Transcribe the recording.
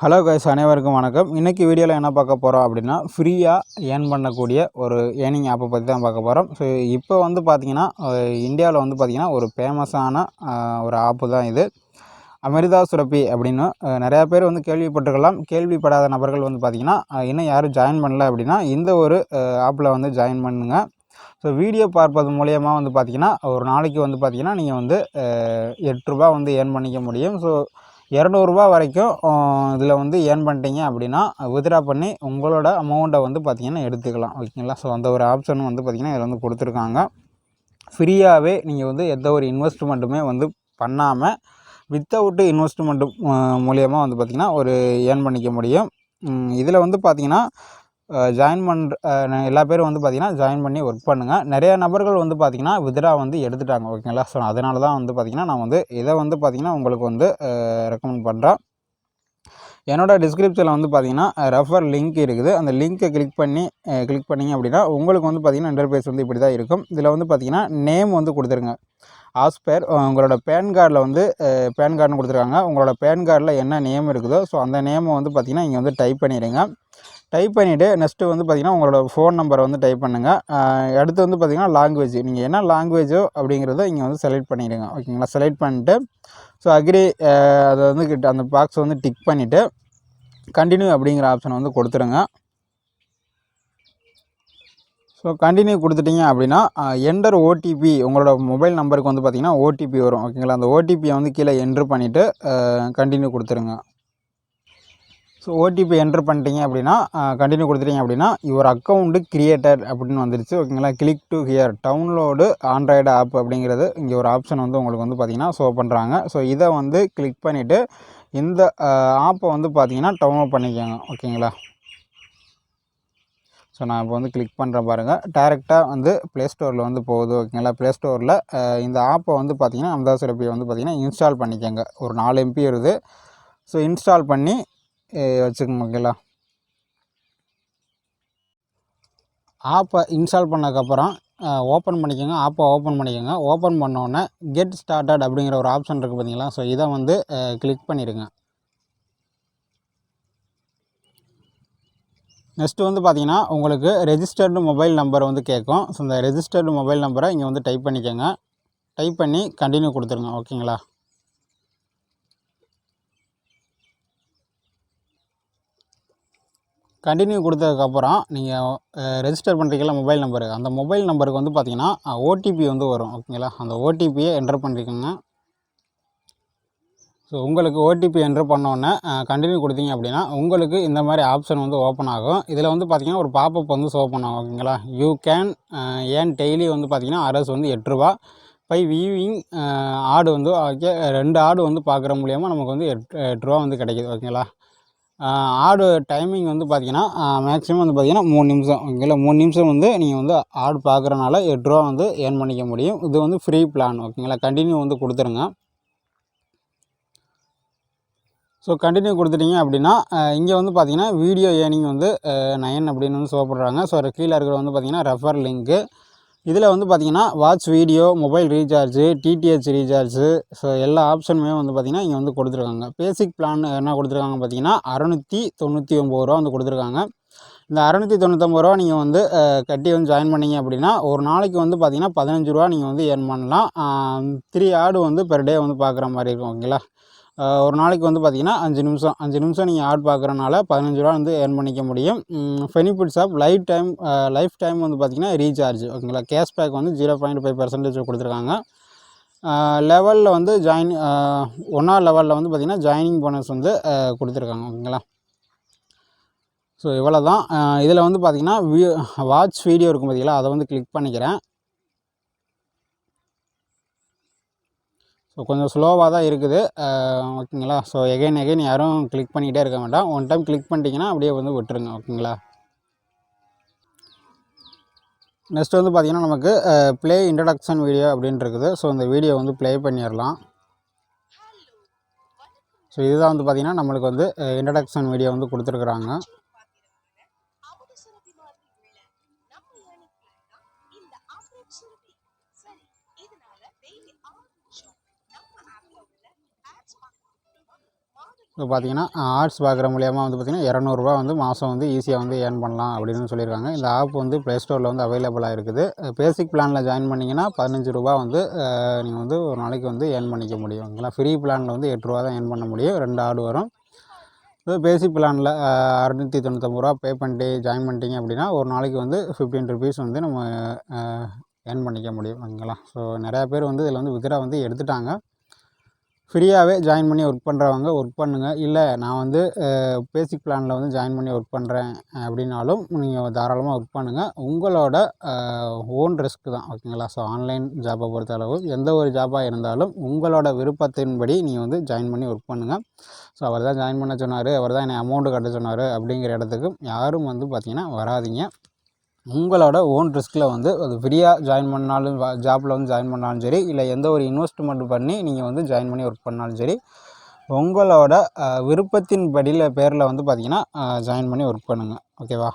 Hello guys அனைவருக்கும் வணக்கம். இன்றைக்கி வீடியோவில் என்ன பார்க்க போகிறோம் அப்படின்னா ஃப்ரீயாக ஏர்ன் பண்ணக்கூடிய ஒரு ஏர்னிங் ஆப்பை பற்றி தான் பார்க்க போகிறோம் ஸோ இப்போ வந்து பார்த்திங்கன்னா இந்தியாவில் வந்து பார்த்திங்கன்னா ஒரு ஃபேமஸான ஒரு ஆப்பு தான் இது. அமிர்தா சுரப்பி அப்படின்னு நிறையா பேர் வந்து கேள்விப்பட்டிருக்கலாம். கேள்விப்படாத நபர்கள் வந்து பார்த்திங்கன்னா இன்னும் யாரும் ஜாயின் பண்ணல அப்படின்னா இந்த ஒரு ஆப்பில் வந்து ஜாயின் பண்ணுங்க. ஸோ வீடியோ பார்ப்பது மூலயமா வந்து பார்த்திங்கன்னா ஒரு நாளைக்கு வந்து பார்த்திங்கன்னா நீங்கள் வந்து அஹ், எட்டு ரூபா வந்து ஏர்ன் பண்ணிக்க முடியும். ஸோ இரநூறுபா வரைக்கும் இதில் வந்து ஏர்ன் பண்ணிட்டீங்க அப்படின்னா வித்ட்ரா பண்ணி உங்களோட அமௌண்ட்டை வந்து பார்த்திங்கன்னா எடுத்துக்கலாம். ஓகேங்களா? ஸோ அந்த ஒரு ஆப்ஷன் வந்து பார்த்திங்கன்னா இதில் வந்து கொடுத்துருக்காங்க. ஃப்ரீயாகவே நீங்கள் வந்து எந்த ஒரு இன்வெஸ்ட்மெண்ட்டுமே வந்து பண்ணாமல் வித்தவுட்டு இன்வெஸ்ட்மெண்ட்டு மூலியமாக வந்து பார்த்திங்கன்னா ஒரு ஏர்ன் பண்ணிக்க முடியும். இதில் வந்து பார்த்திங்கன்னா ஜாயின் பண்ணுற எல்லா பேரும் வந்து பார்த்திங்கன்னா ஜாயின் பண்ணி ஒர்க் பண்ணுங்கள் நிறைய நபர்கள் வந்து பார்த்திங்கன்னா வித்ரா வந்து எடுத்துட்டாங்க ஓகேங்களா ஸோ அதனால தான் வந்து பார்த்திங்கன்னா நான் வந்து இதை வந்து பார்த்திங்கன்னா உங்களுக்கு வந்து ரெக்கமெண்ட் பண்ணுறேன் என்னோடய டிஸ்கிரிப்ஷனில் வந்து பார்த்திங்கன்னா ரெஃபர் லிங்க் இருக்குது. அந்த லிங்க்கை கிளிக் பண்ணி கிளிக் பண்ணிங்க அப்படின்னா உங்களுக்கு வந்து பார்த்தீங்கன்னா இன்டர்பேஸ் வந்து இப்படி தான் இருக்கும். இதில் வந்து பார்த்தீங்கன்னா நேம் வந்து கொடுத்துருங்க. ஆஸ் பேர் உங்களோட பேன் கார்டில் வந்து பேன் கார்டுன்னு கொடுத்துருக்காங்க. உங்களோட பேன் கார்டில் என்ன நேம் இருக்குதோ ஸோ அந்த நேமை வந்து பார்த்திங்கன்னா இங்கே வந்து டைப் பண்ணிடுங்க. டைப் பண்ணிவிட்டு நெக்ஸ்ட்டு வந்து பார்த்தீங்கன்னா உங்களோட ஃபோன் நம்பரை வந்து டைப் பண்ணுங்கள் அடுத்து வந்து பார்த்தீங்கன்னா லாங்குவேஜ் நீங்கள் என்ன லாங்குவேஜோ அப்படிங்கிறத இங்கே வந்து செலக்ட் பண்ணிடுங்க. ஓகேங்களா செலக்ட் பண்ணிட்டு ஸோ அக்ரி அதை வந்து கிட்ட அந்த பாக்ஸ் வந்து டிக் பண்ணிவிட்டு கண்டினியூ அப்படிங்கிற ஆப்ஷனை வந்து கொடுத்துருங்க. ஸோ கண்டினியூ கொடுத்துட்டீங்க அப்படின்னா என்டர் ஓடிபி உங்களோட மொபைல் நம்பருக்கு வந்து பார்த்தீங்கன்னா ஓடிபி வரும். ஓகேங்களா அந்த ஓடிபியை வந்து கீழே என்ட்ரு பண்ணிவிட்டு கண்டினியூ கொடுத்துருங்க. ஸோ ஓடிபி என்ட்ரு பண்ணிட்டீங்க அப்படின்னா கண்டினியூ கொடுத்துட்டீங்க அப்படின்னா யுவர் அக்கௌண்ட்டு கிரியேட்டட் அப்படின்னு வந்துருச்சு. ஓகேங்களா? Click to here download Android app அப்படிங்கிறது இங்கே ஒரு ஆப்ஷன் வந்து உங்களுக்கு வந்து பார்த்தீங்கன்னா ஷோ பண்ணுறாங்க ஸோ இதை வந்து கிளிக் பண்ணிவிட்டு இந்த ஆப்பை வந்து பார்த்தீங்கன்னா டவுன்லோட் பண்ணிக்கோங்க. ஓகேங்களா? ஸோ நான் இப்போ வந்து கிளிக் பண்ணுறேன் பாருங்கள் டேரெக்டாக வந்து ப்ளே ஸ்டோரில் வந்து போகுது. ஓகேங்களா? ப்ளே ஸ்டோரில் இந்த ஆப்பை வந்து பார்த்தீங்கன்னா அம்தாஸ் ரெப்பியை வந்து பார்த்தீங்கன்னா இன்ஸ்டால் பண்ணிக்கோங்க. ஒரு நாலு எம்பி வருது. ஸோ இன்ஸ்டால் பண்ணி அஹ், ஓகேங்களா? ஆப்பை இன்ஸ்டால் பண்ணதுக்கப்புறம் ஓப்பன் பண்ணிக்கோங்க ஆப்பை ஓப்பன் பண்ணிக்கோங்க. ஓப்பன் பண்ணோன்னே கெட் ஸ்டார்டட் அப்படிங்கிற ஒரு ஆப்ஷன் இருக்குது பார்த்தீங்களா ஸோ இதை வந்து கிளிக் பண்ணிடுங்க. நெக்ஸ்ட்டு வந்து பார்த்திங்கன்னா உங்களுக்கு ரெஜிஸ்டர்டு மொபைல் நம்பர் வந்து கேட்கும். ஸோ இந்த ரெஜிஸ்டர்டு மொபைல் நம்பரை இங்கே வந்து டைப் பண்ணிக்கோங்க. டைப் பண்ணி கண்டினியூ கொடுத்துருங்க ஓகேங்களா? கண்டினியூ கொடுத்ததுக்கப்புறம் நீங்கள் ரெஜிஸ்டர் பண்ணுறீங்களா மொபைல் நம்பருக்கு அந்த மொபைல் நம்பருக்கு வந்து பார்த்தீங்கன்னா ஓடிபி வந்து வரும். ஓகேங்களா அந்த ஓடிபியை என்டர் பண்ணிக்கோங்க. ஸோ உங்களுக்கு ஓடிபி என்ட்ரு பண்ணோன்னே கண்டினியூ கொடுத்தீங்க அப்படின்னா உங்களுக்கு இந்த மாதிரி ஆப்ஷன் வந்து ஓப்பன் ஆகும். இதில் வந்து பார்த்தீங்கன்னா ஒரு பாப்பப் வந்து ஷோ பண்ணும் ஓகேங்களா யூ கேன் ஏன் டெய்லி வந்து பார்த்தீங்கன்னா அரசு வந்து எட்டுரூபா பை வியூவிங் ஆடு வந்து ஓகே ரெண்டு ஆடு வந்து பார்க்குற மூலியமாக நமக்கு வந்து எட் எட்டு வந்து கிடைக்கிது ஓகேங்களா ஆடு டைமிங் வந்து பார்த்திங்கன்னா மேக்ஸிமம் வந்து பார்த்தீங்கன்னா மூணு நிமிஷம். ஓகேங்களா மூணு நிமிஷம் வந்து நீங்கள் வந்து ஆடு பார்க்குறனால எட்ரூவா வந்து ஏர்ன் பண்ணிக்க முடியும். இது வந்து ஃப்ரீ பிளான் ஓகேங்களா கண்டினியூ வந்து கொடுத்துருங்க. ஸோ கண்டினியூ கொடுத்துட்டீங்க அப்படின்னா இங்கே வந்து பார்த்தீங்கன்னா வீடியோ ஏர்னிங் வந்து நயன் அப்படின்னு வந்து ஷோ பண்ணுறாங்க ஸோ கீழே இருக்கிற வந்து பார்த்தீங்கன்னா ரெஃபர் லிங்க்கு இதில் வந்து பார்த்தீங்கன்னா watch video mobile recharge DTH recharge so எல்லா ஆப்ஷனுமே வந்து பார்த்தீங்கன்னா இங்கே வந்து கொடுத்துருக்காங்க. பேசிக் பிளான் என்ன கொடுத்துருக்காங்க பார்த்தீங்கன்னா அறநூற்றி தொண்ணூற்றி ஒம்பது ரூபா வந்து கொடுத்துருக்காங்க. இந்த அறநூற்றி தொண்ணூற்றொம்பது ரூபா நீங்கள் வந்து கட்டி வந்து ஜாயின் பண்ணீங்க அப்படின்னா ஒரு நாளைக்கு வந்து பார்த்தீங்கன்னா பதினஞ்சு ரூபா நீங்கள் வந்து ஏர்ன் பண்ணலாம். த்ரீ ஆடு வந்து பெர் டே வந்து பார்க்குற மாதிரி இருக்கும் ஓகேங்களா ஒரு நாளைக்கு வந்து பார்த்தீங்கன்னா அஞ்சு நிமிஷம் அஞ்சு நிமிஷம் நீங்கள் ஆட் பார்க்குறனால பதினஞ்சு ரூபா வந்து ஏர்ன் பண்ணிக்க முடியும். Benefits of life time life time வந்து பார்த்தீங்கன்னா ரீசார்ஜ் ஓகேங்களா? கேஷ்பேக் வந்து ஜீரோ பாயிண்ட் ஃபைவ் பர்சன்டேஜ் கொடுத்துருக்காங்க. லெவலில் வந்து ஜாயின் ஒன்றா லெவலில் வந்து பார்த்திங்கன்னா ஜாயினிங் போனஸ் வந்து கொடுத்துருக்காங்க. ஓகேங்களா? ஸோ இவ்வளோ தான் இதில் வந்து பார்த்திங்கன்னா வியூ வாட்ச் வீடியோ இருக்கும் பார்த்தீங்களா அதை வந்து கிளிக் பண்ணிக்கிறேன். ஸோ கொஞ்சம் ஸ்லோவாக தான் இருக்குது. ஓகேங்களா? ஸோ எகைன் எகைன் யாரும் கிளிக் பண்ணிக்கிட்டே இருக்க வேண்டாம். ஒன் டைம் கிளிக் பண்ணிட்டீங்கன்னா அப்படியே வந்து விட்டுருங்க. ஓகேங்களா? நெக்ஸ்ட் வந்து பார்த்திங்கன்னா நமக்கு ப்ளே இன்ட்ரடக்ஷன் வீடியோ அப்படின்னு இருக்குது. ஸோ இந்த வீடியோ வந்து ப்ளே பண்ணிடலாம். ஸோ இதுதான் வந்து பார்த்திங்கன்னா நம்மளுக்கு வந்து இன்ட்ரடக்ஷன் வீடியோ வந்து கொடுத்துருக்குறாங்க. இப்போ பார்த்தீங்கன்னா ஆர்ட்ஸ் பார்க்குற மூலியமாக வந்து பார்த்திங்கன்னா இரநூறுபா வந்து மாதம் வந்து ஈஸியாக வந்து ஏர்ன் பண்ணலாம் அப்படின்னு சொல்லியிருக்காங்க. இந்த ஆப் வந்து ப்ளே ஸ்டோரில் வந்து அவைலபிளாக இருக்குது. பேசிக் பிளானில் ஜாயின் பண்ணிங்கன்னா பதினஞ்சு ரூபா வந்து நீங்கள் வந்து ஒரு நாளைக்கு வந்து ஏர்ன் பண்ணிக்க முடியும். ஓகேங்களா ஃப்ரீ பிளானில் வந்து எட்டு ரூபா தான் ஏர்ன் பண்ண முடியும். ரெண்டு ஆடு வரும். இது பேசிக் பிளானில் அறுநூற்றி தொண்ணூத்தொம்பது ரூபா பே பண்ணிட்டு ஜாயின் பண்ணிட்டீங்க அப்படின்னா ஒரு நாளைக்கு வந்து ஃபிஃப்டீன் ருபீஸ் வந்து நம்ம ஏர்ன் பண்ணிக்க முடியும் ஓகேங்களா? ஸோ நிறையா பேர் வந்து இதில் வந்து விக்ரா வந்து எடுத்துட்டாங்க. ஃப்ரீயாகவே ஜாயின் பண்ணி ஒர்க் பண்ணுறவங்க ஒர்க் பண்ணுங்கள் இல்லை நான் வந்து பேசிக் பிளானில் வந்து ஜாயின் பண்ணி ஒர்க் பண்ணுறேன் அப்படின்னாலும் நீங்கள் தாராளமாக ஒர்க் பண்ணுங்கள் உங்களோட ஓன் ரிஸ்க் தான் ஓகேங்களா? ஸோ ஆன்லைன் ஜாப்பை பொறுத்தளவு எந்த ஒரு ஜாப்பாக இருந்தாலும் உங்களோட விருப்பத்தின்படி நீங்கள் வந்து ஜாயின் பண்ணி ஒர்க் பண்ணுங்கள் ஸோ அவர் தான் ஜாயின் பண்ண சொன்னார் அவர் தான் என்னை அமௌண்ட்டு கட்ட சொன்னார் அப்படிங்கிற இடத்துக்கு யாரும் வந்து பார்த்திங்கன்னா வராதீங்க. உங்களோட ஓன் ரிஸ்கில் வந்து அது ஃப்ரீயாக ஜாயின் பண்ணாலும் ஜாப்பில் வந்து ஜாயின் பண்ணாலும் சரி இல்லை எந்த ஒரு இன்வெஸ்ட்மெண்ட் பண்ணி நீங்கள் வந்து ஜாயின் பண்ணி ஒர்க் பண்ணாலும் சரி உங்களோட விருப்பத்தின் படியில் பேரில் வந்து பார்த்திங்கன்னா ஜாயின் பண்ணி ஒர்க் பண்ணுங்கள் ஓகேவா